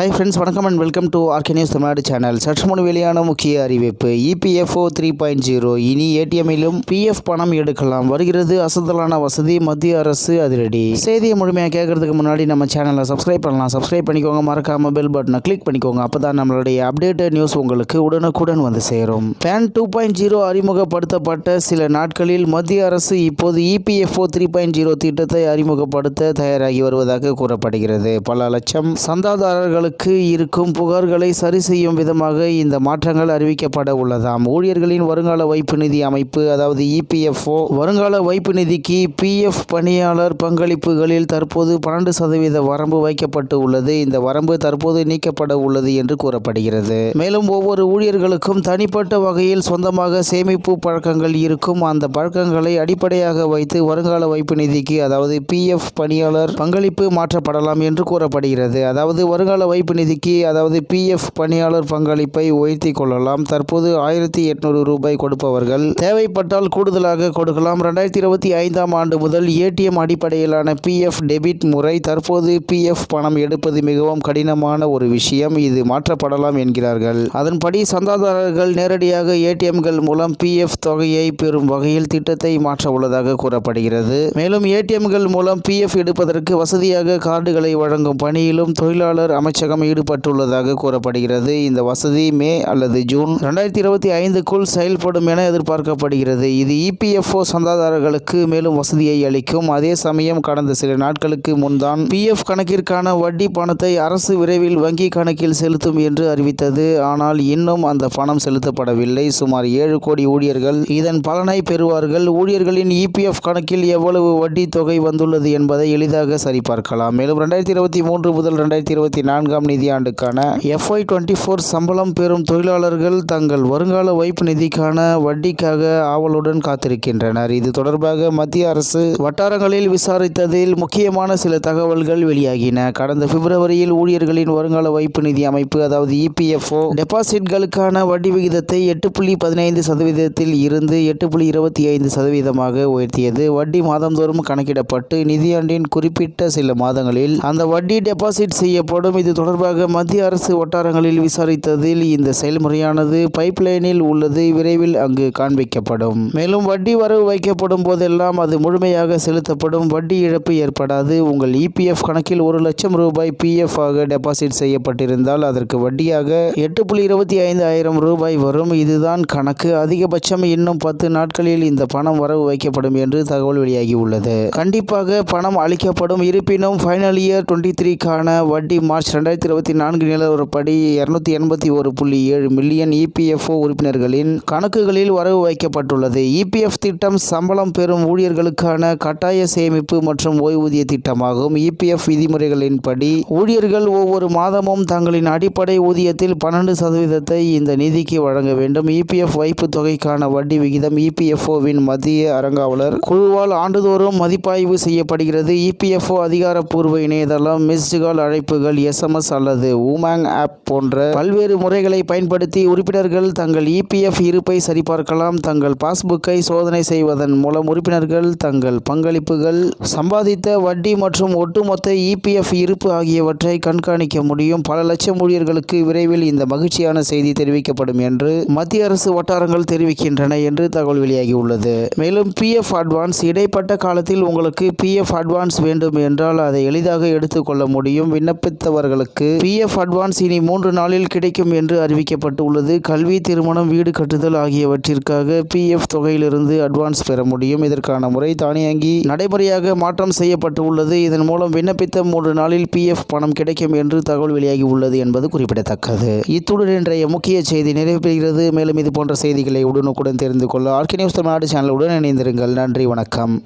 Hi friends வணக்கம் and welcome to RK news Tamil Nadu channel சற்று முன் வெளியான முக்கிய அறிவிப்பு. இபிஎஃப்ஓ த்ரீ பாயிண்ட் ஜீரோ இனி ஏடிஎம்மிலும் பிஎஃப் பணம் எடுக்கலாம். வருகிறது அசதலான வசதி. மத்திய அரசு அதிரடி. செய்தியை முழுமையாக கேட்கறதுக்கு முன்னாடி நம்ம சேனலை சப்ஸ்கிரைப் பண்ணலாம். சப்ஸ்கிரைப் பண்ணிக்கோங்க. மறக்காம பெல் பட்டனை கிளிக் பண்ணிக்கோங்க. அப்போ தான் நம்மளுடைய அப்டேட்டட் நியூஸ் உங்களுக்கு உடனுக்குடன் வந்து சேரும். பேன் டூ பாயிண்ட் ஜீரோ அறிமுகப்படுத்தப்பட்ட சில நாட்களில் மத்திய அரசு இப்போது இபிஎஃப்ஓ த்ரீ பாயிண்ட் ஜீரோ திட்டத்தை அறிமுகப்படுத்த தயாராகி வருவதாக கூறப்படுகிறது. பல லட்சம் சந்தாதாரர்களுக்கு இருக்கும் புகார்களை சரி செய்யும் விதமாக இந்த மாற்றங்கள் அறிவிக்கப்பட உள்ளதாம். ஊழியர்களின் வருங்கால வைப்பு நிதி அமைப்பு அதாவது இபிஎஃப்ஓ வருங்கால வைப்பு நிதிக்கு பிஎஃப் பணியாளர் பங்களிப்புகளில் தற்போது பன்னெண்டு சதவீத வரம்பு வைக்கப்பட்டு உள்ளது. இந்த வரம்பு தற்போது நீக்கப்பட உள்ளது என்று கூறப்படுகிறது. மேலும் ஒவ்வொரு ஊழியர்களுக்கும் தனிப்பட்ட வகையில் சொந்தமாக சேமிப்பு பழக்கங்கள் இருக்கும். அந்த பழக்கங்களை அடிப்படையாக வைத்து வருங்கால வைப்பு நிதிக்கு அதாவது பிஎஃப் பணியாளர் பங்களிப்பு மாற்றப்படலாம் என்று கூறப்படுகிறது. அதாவது வருங்கால வைப்பு நிதிக்கு அதாவது பிஎஃப் பணியாளர் பங்களிப்பை உயர்த்தி கொள்ளலாம். தற்போது ஆயிரத்தி எட்நூறு ரூபாய் கொடுப்பவர்கள் தேவைப்பட்டால் கூடுதலாக கொடுக்கலாம். ரெண்டாயிரத்தி இருபத்தி ஐந்தாம் ஆண்டு முதல் ஏடிஎம் அடிப்படையிலான பிஎஃப் டெபிட் முறை தற்போது பிஎஃப் பணம் எடுப்பது மிகவும் கடினமான ஒரு விஷயம். இது மாற்றப்படலாம் என்கிறார்கள். அதன்படி சந்தாதாரர்கள் நேரடியாக ஏடிஎம்கள் மூலம் பிஎஃப் தொகையை பெறும் வகையில் திட்டத்தை மாற்ற உள்ளதாக கூறப்படுகிறது. மேலும் ஏடிஎம்கள் மூலம் பிஎஃப் எடுப்பதற்கு வசதியாக கார்டுகளை வழங்கும் பணியிலும் தொழிலாளர் அமைச்சர் அமைச்சகம் ஈடுபட்டுள்ளதாக கூறப்படுகிறது. இந்த வசதி மே அல்லது ஜூன் ரெண்டாயிரத்தி இருபத்தி ஐந்துக்குள் செயல்படும் என எதிர்பார்க்கப்படுகிறது. இது இபிஎஃப்ஓ சந்தாதாரர்களுக்கு மேலும் வசதியை அளிக்கும். அதே சமயம் கடந்த சில நாட்களுக்கு முன்தான் பிஎஃப் கணக்கிற்கான வட்டி பணத்தை அரசு விரைவில் வங்கி கணக்கில் செலுத்தும் என்று அறிவித்தது. ஆனால் இன்னும் அந்த பணம் செலுத்தப்படவில்லை. சுமார் ஏழு கோடி ஊழியர்கள் இதன் பலனை பெறுவார்கள். ஊழியர்களின் இபிஎஃப் கணக்கில் எவ்வளவு வட்டி தொகை வந்துள்ளது என்பதை எளிதாக சரிபார்க்கலாம். மேலும் ரெண்டாயிரத்தி இருபத்தி மூன்று முதல் ரெண்டாயிரத்தி இருபத்தி நான்கு நான்காம் நிதியாண்டுக்கான எஃப்ஐ டுவெண்ட்டி ஃபோர் சம்பளம் பெறும் தொழிலாளர்கள் தங்கள் வருங்கால வைப்பு நிதிக்கான வட்டிக்காக ஆவலுடன் காத்திருக்கின்றனர். இது தொடர்பாக மத்திய அரசு வட்டாரங்களில் விசாரித்ததில் முக்கியமான சில தகவல்கள் வெளியாகின. கடந்த பிப்ரவரியில் ஊழியர்களின் வருங்கால வைப்பு நிதி அமைப்பு அதாவது இபிஎஃப்ஓ டெபாசிட்களுக்கான வட்டி விகிதத்தை எட்டு புள்ளி பதினைந்து சதவீதத்தில் இருந்து எட்டு புள்ளி இருபத்தி ஐந்து சதவீதமாக உயர்த்தியது. வட்டி மாதந்தோறும் கணக்கிடப்பட்டு நிதியாண்டின் குறிப்பிட்ட சில மாதங்களில் அந்த வட்டி டெபாசிட் செய்யப்படும். இது தொடர்பாக மத்திய அரசு வட்டாரங்களில் விசாரித்ததில் இந்த செயல்முறையானது பைப்லைனில் உள்ளது. விரைவில் அங்கு காண்பிக்கப்படும். மேலும் வட்டி வரவு வைக்கப்படும் போதெல்லாம் அது முழுமையாக செலுத்தப்படும். வட்டி இழப்பு ஏற்படாது. உங்கள் இபிஎஃப் கணக்கில் ஒரு லட்சம் ரூபாய் பிஎஃப் ஆக டெபாசிட் செய்யப்பட்டிருந்தால் அதற்கு வட்டியாக எட்டு புள்ளி இருபத்தி ஐந்து ஆயிரம் ரூபாய் வரும். இதுதான் கணக்கு. அதிகபட்சம் இன்னும் பத்து நாட்களில் இந்த பணம் வரவு வைக்கப்படும் என்று தகவல் வெளியாகி உள்ளது கண்டிப்பாக பணம் அளிக்கப்படும். இருப்பினும் ஃபைனல் இயர் டுவெண்ட்டி த்ரீக்கான வட்டி மார்ச் ரெண்டாயிரத்தி இருபத்தி நான்கு நிலவரப்படி இருநூத்தி எண்பத்தி ஒரு புள்ளி ஏழு மில்லியன் இபிஎஃப்ஓ உறுப்பினர்களின் கணக்குகளில் வரவு வைக்கப்பட்டுள்ளது. இபிஎஃப் திட்டம் சம்பளம் பெறும் ஊழியர்களுக்கான கட்டாய சேமிப்பு மற்றும் ஓய்வூதிய திட்டமாகும். இபிஎஃப் விதிமுறைகளின்படி ஊழியர்கள் ஒவ்வொரு மாதமும் தங்களின் அடிப்படை ஊதியத்தில் பன்னெண்டு சதவீதத்தை இந்த நிதிக்கு வழங்க வேண்டும். இபிஎஃப் வைப்பு தொகைக்கான வட்டி விகிதம் இபிஎஃப்ஓவின் மத்திய அரங்காவலர் குழுவால் ஆண்டுதோறும் மதிப்பாய்வு செய்யப்படுகிறது. இபிஎஃப்ஓ அதிகாரப்பூர்வ இணையதளம் மிஸ்டு கால் அழைப்புகள் எஸ்எம்எஸ் அல்லது உமாங் ஆப் போன்ற பல்வேறு முறைகளை பயன்படுத்தி உறுப்பினர்கள் தங்கள் இபிஎஃப் இருப்பை சரிபார்க்கலாம் தங்கள் பாஸ்புக்கை சோதனை செய்வதன் மூலம் உறுப்பினர்கள் தங்கள் பங்களிப்புகள் சம்பாதித்த வட்டி மற்றும் ஒட்டுமொத்த இபிஎஃப் இருப்பு ஆகியவற்றை கண்காணிக்க முடியும். பல லட்சம் ஊழியர்களுக்கு விரைவில் இந்த மகிழ்ச்சியான செய்தி தெரிவிக்கப்படும் என்று மத்திய அரசு வட்டாரங்கள் தெரிவிக்கின்றன என்று தகவல் வெளியாகியுள்ளது மேலும் பிஎஃப் அட்வான்ஸ் இடைப்பட்ட காலத்தில் உங்களுக்கு பிஎஃப் அட்வான்ஸ் வேண்டும் என்றால் அதை எளிதாக எடுத்துக்கொள்ள முடியும். விண்ணப்பித்தவர்களுக்கு பிஎஃப் அட்வான்ஸ் இனி மூன்று நாளில் கிடைக்கும் என்று அறிவிக்கப்பட்டு உள்ளது கல்வி திருமணம் வீடு கட்டுதல் ஆகியவற்றிற்காக பிஎஃப் தொகையிலிருந்து அட்வான்ஸ் பெற முடியும். இதற்கான முறை தானியங்கி நடைமுறையாக மாற்றம் செய்யப்பட்டு உள்ளது இதன் மூலம் விண்ணப்பித்த மூன்று நாளில் பிஎஃப் பணம் கிடைக்கும் என்று தகவல் வெளியாகி உள்ளது என்பது குறிப்பிடத்தக்கது. இத்துடன் இன்றைய முக்கிய செய்தி நிறைவு பெறுகிறது மேலும் இது போன்ற செய்திகளை உடனுக்குடன் தெரிந்து கொள்ள ஆர்கே நியூஸ் தமிழ்நாடு சேனலுடன் இணைந்திருங்கள். நன்றி வணக்கம்.